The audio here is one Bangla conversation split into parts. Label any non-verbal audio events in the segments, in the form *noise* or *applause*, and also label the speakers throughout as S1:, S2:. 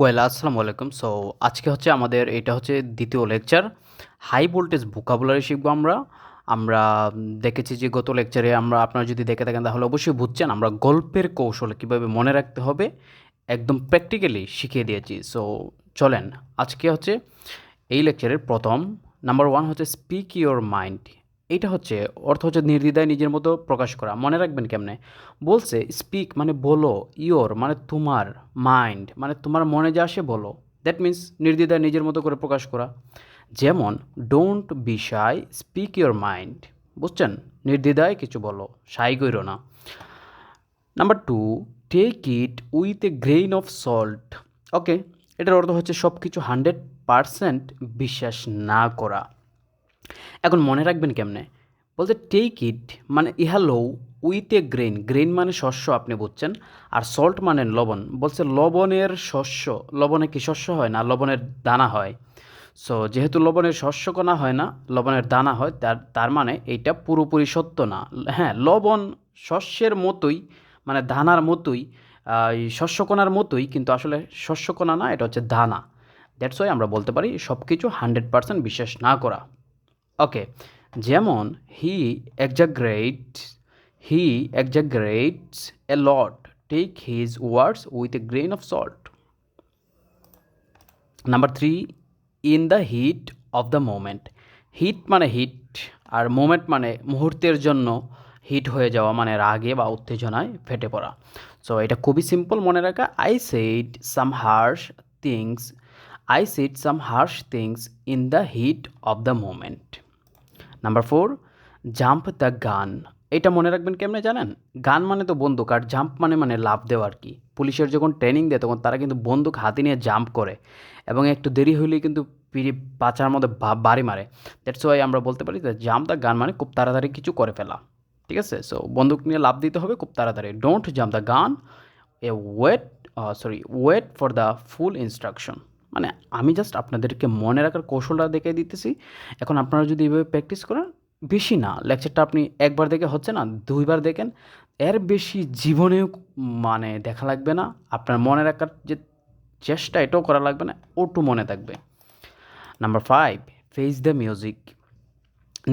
S1: ওয়েল আসসালামু আলাইকুম। সো আজকে হচ্ছে আমাদের এটা হচ্ছে দ্বিতীয় লেকচার হাই ভোল্টেজ ভোকাবুলারি শিখব আমরা। আমরা দেখেছি যে গত লেকচারে আমরা আপনারা যদি দেখে থাকেন তাহলে অবশ্যই বুঝছেন আমরা গল্পের কৌশল কীভাবে মনে রাখতে হবে, একদম প্র্যাকটিক্যালি শিখিয়ে দিয়েছি। সো চলেন। আজকে হচ্ছে এই লেকচারের প্রথম। নাম্বার ওয়ান হচ্ছে স্পিক ইওর মাইন্ড এইটা হচ্ছে অর্থ হচ্ছে নির্দ্বিধায় নিজের মতো প্রকাশ করা। মনে রাখবেন কেমনে? বলছে স্পিক মানে বলো ইওর মানে তোমার মাইন্ড মানে তোমার মনে যা আসে বলো। দ্যাট মিন্স নির্দ্বিধায় নিজের মতো করে প্রকাশ করা। যেমন don't be shy speak your mind বুঝছেন? নির্দ্বিধায় কিছু বলো শাই কইরো না। Number two take it with a grain of salt okay এটার অর্থ হচ্ছে সব কিছু হান্ড্রেড পারসেন্ট বিশ্বাস না করা। এখন মনে রাখবেন কেমনে? বলতে টেক ইট মানে ইহা লো উইথ এ গ্রেন। গ্রেন মানে শস্য, আপনি বুঝছেন? আর সল্ট মানে লবণ। বলছে, লবণের শস্য। লবণে কি শস্য হয় না? লবণের দানা হয়। সো যেহেতু লবণের শস্য কণা হয় না, লবণের দানা হয়, তার তার মানে এইটা পুরোপুরি সত্য না। হ্যাঁ লবণ শস্যের মতোই মানে দানার মতোই শস্যকণার মতোই, কিন্তু আসলে শস্যকণা না, এটা হচ্ছে দানা। দ্যাটস ওয়াই আমরা বলতে পারি সব কিছু হান্ড্রেড পার্সেন্ট বিশ্বাস না করা। ওকে যেমন he exaggerates he exaggerates a lot. Take his words with a grain of salt. Number three in the heat of the moment heat মানে হিট আর মোমেন্ট মানে মুহূর্তের জন্য হিট হয়ে যাওয়া মানে রাগে বা উত্তেজনায় ফেটে পড়া। সো এটা খুবই সিম্পল মনে রাখা। I said some harsh things I said some harsh things in the heat of the moment number four jump the gun এটা মনে রাখবেন কেমনে জানেন? গান মানে তো বন্দুক, আর জাম্প মানে মানে লাভ দেওয়া আর কি। পুলিশের যখন ট্রেনিং দেয়, তখন তারা কিন্তু বন্দুক হাতে নিয়ে জাম্প করে এবং একটু দেরি হলেই কিন্তু পিড়ি পাচার মধ্যে বাড়ি মারে। দ্যাটস ওয়াই আমরা বলতে পারি যে জাম্প দ্য গান মানে খুব তাড়াতাড়ি কিছু করে ফেলা। ঠিক আছে? সো বন্দুক নিয়ে লাভ দিতে হবে খুব তাড়াতাড়ি। Don't jump the gun a wait sorry wait for the full instruction মানে আমি জাস্ট আপনাদেরকে মনে রাখার কৌশলটা দেখে দিতেছি। এখন আপনারা যদি এভাবে প্র্যাকটিস করেন, বেশি না লেকচারটা আপনি একবার দেখে হচ্ছে না, দুইবার দেখেন, এর বেশি জীবনেও মানে দেখা লাগবে না। আপনার মনে রাখার যে চেষ্টা, এটাও করা লাগবে না, ওটু মনে থাকবে। Number five face the music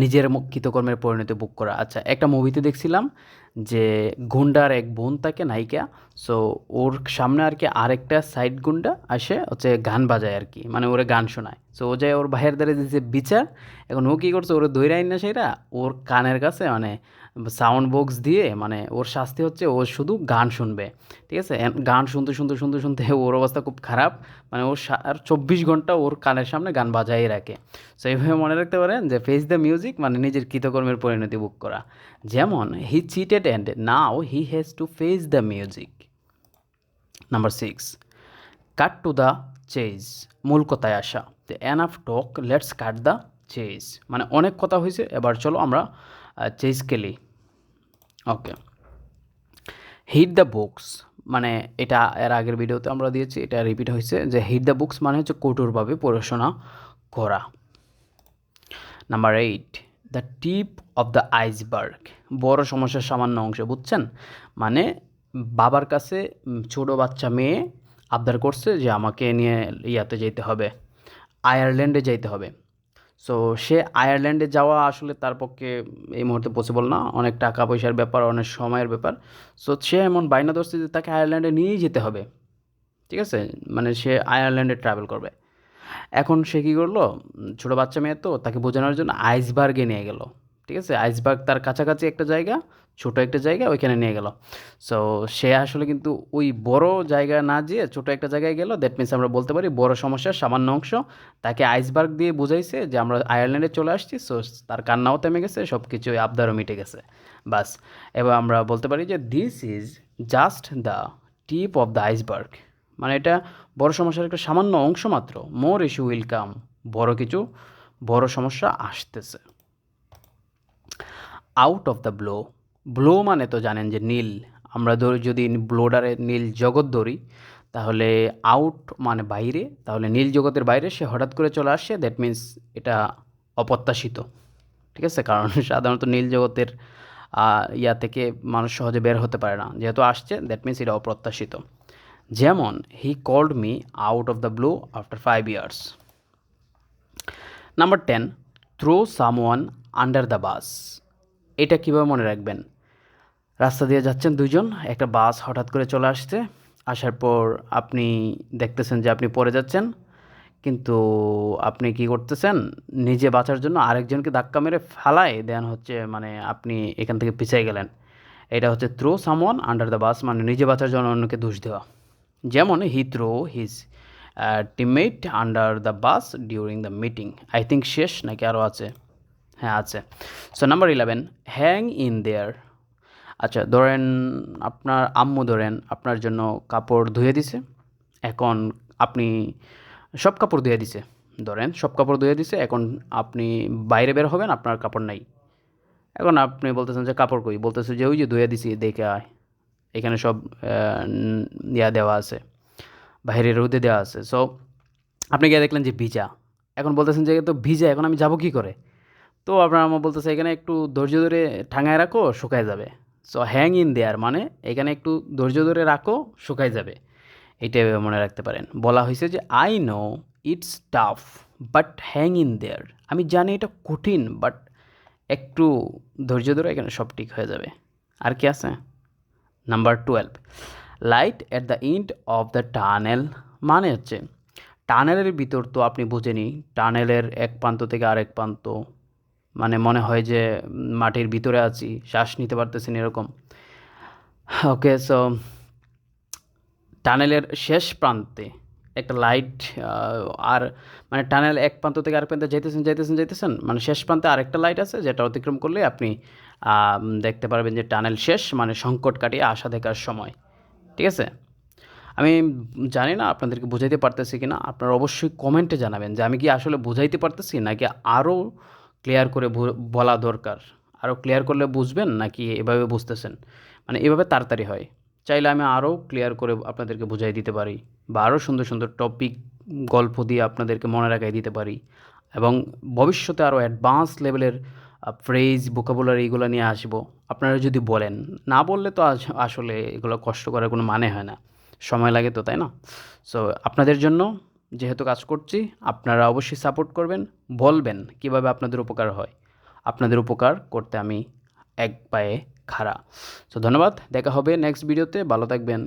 S1: নিজের কৃতকর্মের পরিণতি বুক করা। আচ্ছা একটা মুভিতে দেখছিলাম যে গুন্ডার এক বোন থাকে নায়িকা সো ওর সামনে আর কি আরেকটা সাইড গুন্ডা আসে, হচ্ছে গান বাজায় আর কি মানে ওরে গান শোনায়। সো ও যায় ওর ভাইয়ের দ্বারা যে বিচার, এখন ও কী করছে, ওরে দৈরাই না সেটা ওর কানের কাছে মানে সাউন্ড বক্স দিয়ে মানে ওর শাস্তি হচ্ছে ও শুধু গান শুনবে, ঠিক আছে? গান শুনতে শুনতে শুনতে শুনতে *laughs* ওর অবস্থা খুব খারাপ মানে ওর আর চব্বিশ ঘণ্টা ওর কানের সামনে গান বাজাই রাখে। সো এইভাবে মনে রাখতে পারেন যে ফেস দ্য মিউজিক মানে নিজের কৃতকর্মের পরিণতি বুক করা। যেমন he cheated and now he has to face the music number six cut to the chase মূল কথায় আসা। The enough talk let's cut the chase মানে অনেক কথা হয়েছে, এবার চলো আমরা চেজ খেলি ওকে হিট দ্য বুকস মানে এটা এর আগের ভিডিওতে আমরা দিয়েছি, এটা রিপিট হয়েছে যে হিট দ্য বুকস মানে হচ্ছে কঠোরভাবে পড়াশোনা করা। Number eight the tip of the iceberg বড় সমস্যার সামান্য অংশ, বুঝছেন? মানে বাবার কাছে ছোট বাচ্চা মেয়ে আবদার করছে যে আমাকে নিয়ে ইয়াতে যেতে হবে, আয়ারল্যান্ডে যেতে হবে। সো সে আয়ারল্যান্ডে যাওয়া আসলে তার পক্ষে এই মুহূর্তে পসিবল না। অনেক টাকা পয়সার ব্যাপার, অনেক সময়ের ব্যাপার। সো সে এমন বাইনা যে তাকে আয়ারল্যান্ডে নিয়েই যেতে হবে। ঠিক আছে? মানে সে আয়ারল্যান্ডে ট্রাভেল করবে। এখন সে কী করল? ছোটো বাচ্চা মেয়ে তো, তাকে বোঝানোর জন্য আইসবার্গে নিয়ে গেল। ঠিক আছে? আইসবার্গ তার কাছাকাছি একটা জায়গা, ছোটো একটা জায়গা, ওইখানে নিয়ে গেল। সো সে আসলে কিন্তু ওই বড় জায়গা না যেয়ে ছোটো একটা জায়গায় গেল। দ্যাট মিনস আমরা বলতে পারি বড় সমস্যার সামান্য অংশ। তাকে আইসবার্গ দিয়ে বুঝাইছে যে আমরা আয়ারল্যান্ডে চলে আসছি। সো তার কান্নাও থেমে গেছে সব কিছু আবদারও মিটে গেছে। বাস। এবার আমরা বলতে পারি যে this is just the tip of the iceberg মানে এটা বড় সমস্যার একটা সামান্য অংশ মাত্র। মোর ইস্যু উইল কাম বড় কিছু, বড় সমস্যা আসতেছে। Out of the blue blue মানে তো জানেন যে নীল। আমরা ধরি যদি ব্লোডারে নীল জগৎ ধরি, তাহলে আউট মানে বাইরে। তাহলে নীল জগতের বাইরে সে হঠাৎ করে চলে আসছে দ্যাট মিন্স এটা অপ্রত্যাশিত। ঠিক আছে? কারণ *laughs* সাধারণত নীল জগতের ইয়া থেকে মানুষ সহজে বের হতে পারে না। যেহেতু আসছে দ্যাট মিন্স এটা অপ্রত্যাশিত। যেমন he called me out of the blue after five years number ten throw someone under the bus এটা কীভাবে মনে রাখবেন? রাস্তা দিয়ে যাচ্ছেন দুজন একটা বাস হঠাৎ করে চলে আসছে, আসার পর আপনি দেখতেছেন যে আপনি পড়ে যাচ্ছেন, কিন্তু আপনি কি করতেছেন? নিজে বাঁচার জন্য আরেকজনকে ধাক্কা মেরে ফালায় দেন হচ্ছে মানে আপনি এখান থেকে পিছিয়ে গেলেন। এটা হচ্ছে throw someone under the bus মানে নিজে বাঁচার জন্য অন্যকে দোষ দেওয়া। যেমন he throw his teammate under the bus during the meeting I think শেষ নাকি আরও আছে? হ্যাঁ আছে। So number eleven hang in there আচ্ছা ধরেন আপনার আম্মু ধরেন আপনার জন্য কাপড় ধুয়ে দিছে। এখন আপনি সব কাপড় ধুয়ে দিছে। ধরেন সব কাপড় ধুয়ে দিছে, এখন আপনি বাইরে বের হবেন, আপনার কাপড় নাই। এখন আপনি বলতেছেন যে, কাপড় কই? বলতেছে যে, ওই যে ধুয়ে দিছি, দেখে আয়। এখানে সব ইয়া দেওয়া আছে বাইরে রোদে দেওয়া আছে। সো আপনি গিয়ে দেখলেন যে ভিজা। এখন বলতেছেন যে, তো ভিজা, এখন আমি যাব কী করে? তো আপনার আম্মা বলতেছে, এখানে একটু ধৈর্য ধরে ঠাঙায় রাখো, শুকায় যাবে। সো হ্যাং ইন দেয়ার মানে এখানে একটু ধৈর্য ধরে রাখো, শুকায় যাবে। এভাবে মনে রাখতে পারেন। বলা হয়েছে যে I know it's tough but hang in there আমি জানি এটা কঠিন বাট একটু ধৈর্য ধরে এখানে সব ঠিক হয়ে যাবে। আর কি আছে? Number twelve light at the end of the tunnel মানে হচ্ছে টানেলের ভিতর তো আপনি বুঝেনি টানেলের এক প্রান্ত থেকে আরেক প্রান্ত মানে মনে হয় যে মাটির ভিতরে আছি, শ্বাস নিতে পারতেছি না এরকম। ওকে সো টানেলের শেষ প্রান্তে একটা লাইট আর মানে টানেল এক প্রান্ত থেকে আরেক প্রান্তে যাইতেছেন যাইতেছেন যাইতেছেন মানে শেষ প্রান্তে আরেকটা লাইট আছে যেটা অতিক্রম করলে আপনি দেখতে পারবেন যে টানেল শেষ মানে সংকট কাটিয়ে আশা দেখার সময়। ঠিক আছে? আমি জানি না আপনাদেরকে বুঝাইতে পারতেছি কি না আপনারা অবশ্যই কমেন্টে জানাবেন যে আমি কি আসলে বুঝাইতে পারতেছি নাকি আরও ক্লিয়ার করে বলা দরকার। আরও ক্লিয়ার করলে বুঝবেন নাকি এভাবে বুঝতেছেন? মানে এভাবে তাড়াতাড়ি হয়। চাইলে আমি আরও ক্লিয়ার করে আপনাদেরকে বুঝাই দিতে পারি বা আরও সুন্দর সুন্দর টপিক গল্প দিয়ে আপনাদেরকে মনে রাখাই দিতে পারি এবং ভবিষ্যতে আরও অ্যাডভান্স লেভেলের ফ্রেজ ভোকাবুলারি এগুলো নিয়ে আসব। আপনারা যদি বলেন, না বললে তো আস- আসলে এগুলো কষ্ট করার কোনো মানে হয় না। সময় লাগে তো, তাই না? সো আপনাদের জন্য যেহেতু কাজ করছি, আপনারা অবশ্যই সাপোর্ট করবেন, বলবেন কীভাবে আপনাদের উপকার হয়। আপনাদের উপকার করতে আমি এক পায়ে খাড়া। সো ধন্যবাদ, দেখা হবে নেক্সট ভিডিওতে ভালো থাকবেন।